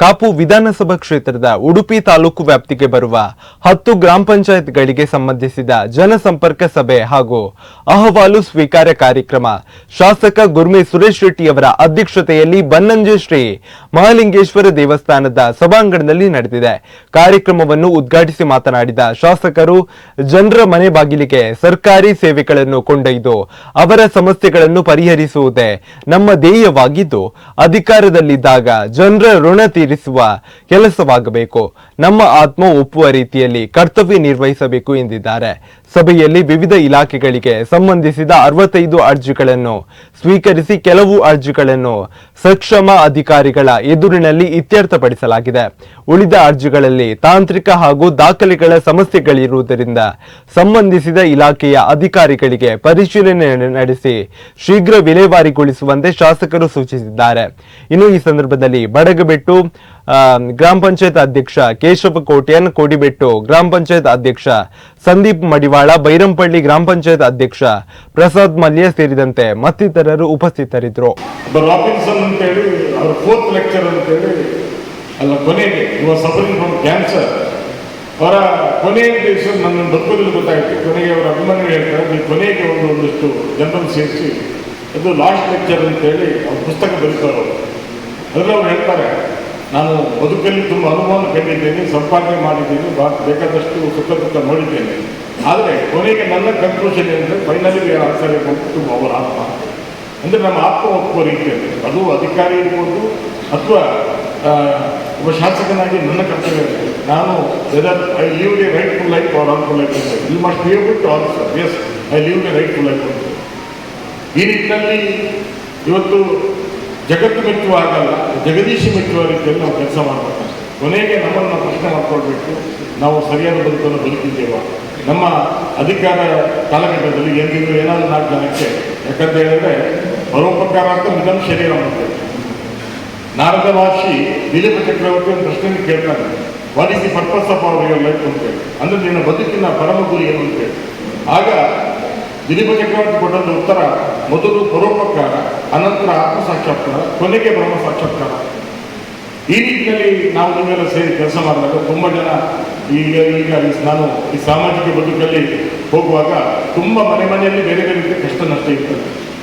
ಕಾಪು ವಿಧಾನಸಭಾ ಕ್ಷೇತ್ರದ ಉಡುಪಿ ತಾಲೂಕು ವ್ಯಾಪ್ತಿಗೆ ಬರುವ ಹತ್ತು ಗ್ರಾಮ ಪಂಚಾಯತ್ಗಳಿಗೆ ಸಂಬಂಧಿಸಿದ ಜನಸಂಪರ್ಕ ಸಭೆ ಹಾಗೂ ಅಹವಾಲು ಸ್ವೀಕಾರ ಕಾರ್ಯಕ್ರಮ ಶಾಸಕ ಗುರ್ಮಿ ಸುರೇಶ್ ಶೆಟ್ಟಿಯವರ ಅಧ್ಯಕ್ಷತೆಯಲ್ಲಿ ಬನ್ನಂಜೆ ಶ್ರೀ ಮಹಾಲಿಂಗೇಶ್ವರ ದೇವಸ್ಥಾನದ ಸಭಾಂಗಣದಲ್ಲಿ ನಡೆದಿದೆ. ಕಾರ್ಯಕ್ರಮವನ್ನು ಉದ್ಘಾಟಿಸಿ ಮಾತನಾಡಿದ ಶಾಸಕರು, ಜನರ ಮನೆ ಬಾಗಿಲಿಗೆ ಸರ್ಕಾರಿ ಸೇವೆಗಳನ್ನು ಕೊಂಡೊಯ್ದು ಅವರ ಸಮಸ್ಯೆಗಳನ್ನು ಪರಿಹರಿಸುವುದೇ ನಮ್ಮ ಧ್ಯೇಯವಾಗಿದ್ದು, ಅಧಿಕಾರದಲ್ಲಿದ್ದಾಗ ಜನರ ಋಣ ತೀರಿಸುವ ಕೆಲಸವಾಗಬೇಕು. ನಮ್ಮ ಆತ್ಮ ಒಪ್ಪುವ ರೀತಿಯಲ್ಲಿ ಕರ್ತವ್ಯ ನಿರ್ವಹಿಸಬೇಕು ಎಂದಿದ್ದಾರೆ. ಸಭೆಯಲ್ಲಿ ವಿವಿಧ ಇಲಾಖೆಗಳಿಗೆ ಸಂಬಂಧಿಸಿದ ಅರವತ್ತೈದು ಅರ್ಜಿಗಳನ್ನು ಸ್ವೀಕರಿಸಿ ಕೆಲವು ಅರ್ಜಿಗಳನ್ನು ಸಕ್ಷಮ ಅಧಿಕಾರಿಗಳ ಎದುರಿನಲ್ಲಿ ಇತ್ಯರ್ಥಪಡಿಸಲಾಗಿದೆ. ಉಳಿದ ಅರ್ಜಿಗಳಲ್ಲಿ ತಾಂತ್ರಿಕ ಹಾಗೂ ದಾಖಲೆಗಳ ಸಮಸ್ಯೆಗಳಿರುವುದರಿಂದ ಸಂಬಂಧಿಸಿದ ಇಲಾಖೆಯ ಅಧಿಕಾರಿಗಳಿಗೆ ಪರಿಶೀಲನೆ ನಡೆಸಿ ಶೀಘ್ರ ವಿಲೇವಾರಿಗೊಳಿಸುವಂತೆ ಶಾಸಕರು ಸೂಚಿಸಿದ್ದಾರೆ. ಇನ್ನು ಈ ಸಂದರ್ಭದಲ್ಲಿ ಬಡಗಬೆಟ್ಟು ಗ್ರಾಮ ಪಂಚಾಯತ್ ಅಧ್ಯಕ್ಷ ಕೇಶವ ಕೋಟ್ಯನ್ ಕೋಡಿಬೆಟ್ಟು ಗ್ರಾಮ ಪಂಚಾಯತ್ ಅಧ್ಯಕ್ಷ ಸಂದೀಪ್ ಮಡಿವಾಳ, ಬೈರಂಪಳ್ಳಿ ಗ್ರಾಮ ಪಂಚಾಯತ್ ಅಧ್ಯಕ್ಷ ಪ್ರಸಾದ್ ಮಲ್ಯ ಸೇರಿದಂತೆ ಮತ್ತಿತರರು ಉಪಸ್ಥಿತರಿದ್ದರು. ಅವ್ರ ಕೊನೆಯ ದಿವಸ ನನ್ನ ಬದುಕಲ್ಲಿ ಗೊತ್ತಾಯಿತು, ಕೊನೆಗೆ ಅವರ ಅಭಿಮಾನಿಗಳು ಹೇಳ್ತಾರೆ ಕೊನೆಗೆ ಒಂದು ಒಂದಿಷ್ಟು ಜನರನ್ನು ಸೇರಿಸಿ, ಅದು ಲಾಸ್ಟ್ ಲೆಕ್ಚರ್ ಅಂತೇಳಿ ಅವ್ರ ಪುಸ್ತಕ ಬರೀತಾರೆ ಅದರಲ್ಲಿ ಅವ್ರು ಹೇಳ್ತಾರೆ ನಾನು ಬದುಕಲ್ಲಿ ತುಂಬ ಅನುಭವ ಕಂಡಿದ್ದೇನೆ ಸಂಪಾದನೆ ಮಾಡಿದ್ದೀನಿ, ಬಾ, ಬೇಕಾದಷ್ಟು ಸುಖ ದುಃಖ ನೋಡಿದ್ದೇನೆ. ಆದರೆ ಕೊನೆಗೆ ನನ್ನ ಕನ್ಕ್ಲೂಷನ್ ಏನಂದರೆ ಫೈನಲಿ ಆನ್ಸರ್ ತುಂಬ ಅವರ ಆತ್ಮ. ಅಂದರೆ ನಮ್ಮ ಆತ್ಮ ಒಪ್ಪುವ ರೀತಿಯಲ್ಲಿ. ಅದು ಅಧಿಕಾರಿ ಇರ್ಬೋದು ಅಥವಾ ಒಬ್ಬ ಶಾಸಕನಾಗಿ ನನ್ನ ಕರ್ತವ್ಯ. ನಾನು whether I leave the right to life or on to life you must be able to answer as I leave the right to life ಅಂತ ಈ ನಿಟ್ಟಿನಲ್ಲಿ ಇವತ್ತು ಜಗತ್ತು ಮೆಚ್ಚುವ ಆಗಲ್ಲ ಜಗದೀಶ ಮೆಚ್ಚುವ ರೀತಿಯಲ್ಲಿ ನಾವು ಕೆಲಸ ಮಾಡಬೇಕು. ಕೊನೆಗೆ ನಮ್ಮನ್ನು ಪ್ರಶ್ನೆ ಮಾಡ್ಕೊಳ್ಬೇಕು. ನಾವು ಸರಿಯಾದ ಬದುಕನ್ನು ಬದುಕಿದ್ದೇವ? ನಮ್ಮ ಅಧಿಕಾರ ಕಾಲಘಟ್ಟದಲ್ಲಿ ಎಂದಿಗೂ ಏನಾದರೂ ನಾಲ್ಕು ಜನಕ್ಕೆ ಯಾಕಂತ ಹೇಳಿದ್ರೆ, ಪರೋಪಕಾರ ಅಂತ ನಿಧಂ ಶರೀರ ಮಾಡ್ತೇವೆ ನಾರದ ಮಹರ್ಷಿ ದಿಲೀಪ ಚಕ್ರವರ್ತಿ ಒಂದು ಪ್ರಶ್ನೆ ಕೇಳ್ತಾನೆ ವಾಲಿಸಿ ಪರ್ಪಸ್ ಆಫ್ ಅವರ್ ಲೈಫ್ ಅಂತೇಳಿ ಅಂದ್ರೆ ನಿನ್ನ ಬದುಕಿನ ಪರಮ ಗುರಿ ಏನು ಅಂತೇಳಿ ಆಗ ದಿಲೀಪ ಚಕ್ರವರ್ತಿ ಕೊಟ್ಟಂತ ಉತ್ತರ, ಮೊದಲು ಪರೋಪಕಾರ, ಅನಂತರ ಆತ್ಮ ಸಾಕ್ಷಾತ್ಕಾರ ಕೊನೆಗೆ ಬ್ರಹ್ಮ ಸಾಕ್ಷಾತ್ಕಾರ ಈ ರೀತಿಯಲ್ಲಿ ನಾವು ನೀವೆಲ್ಲ ಸೇರಿ ಕೆಲಸ ಮಾಡಿದಾಗ ತುಂಬ ಜನ ಈಗ ಈಗ ನಾನು ಈ ಸಾಮಾಜಿಕ ಬದುಕಲ್ಲಿ ಹೋಗುವಾಗ ತುಂಬ ಮನೆ ಮನೆಯಲ್ಲಿ ಬೇರೆ ಬೇರೆ ರೀತಿಯ ಕಷ್ಟ ನಷ್ಟ ಇರ್ತದೆ.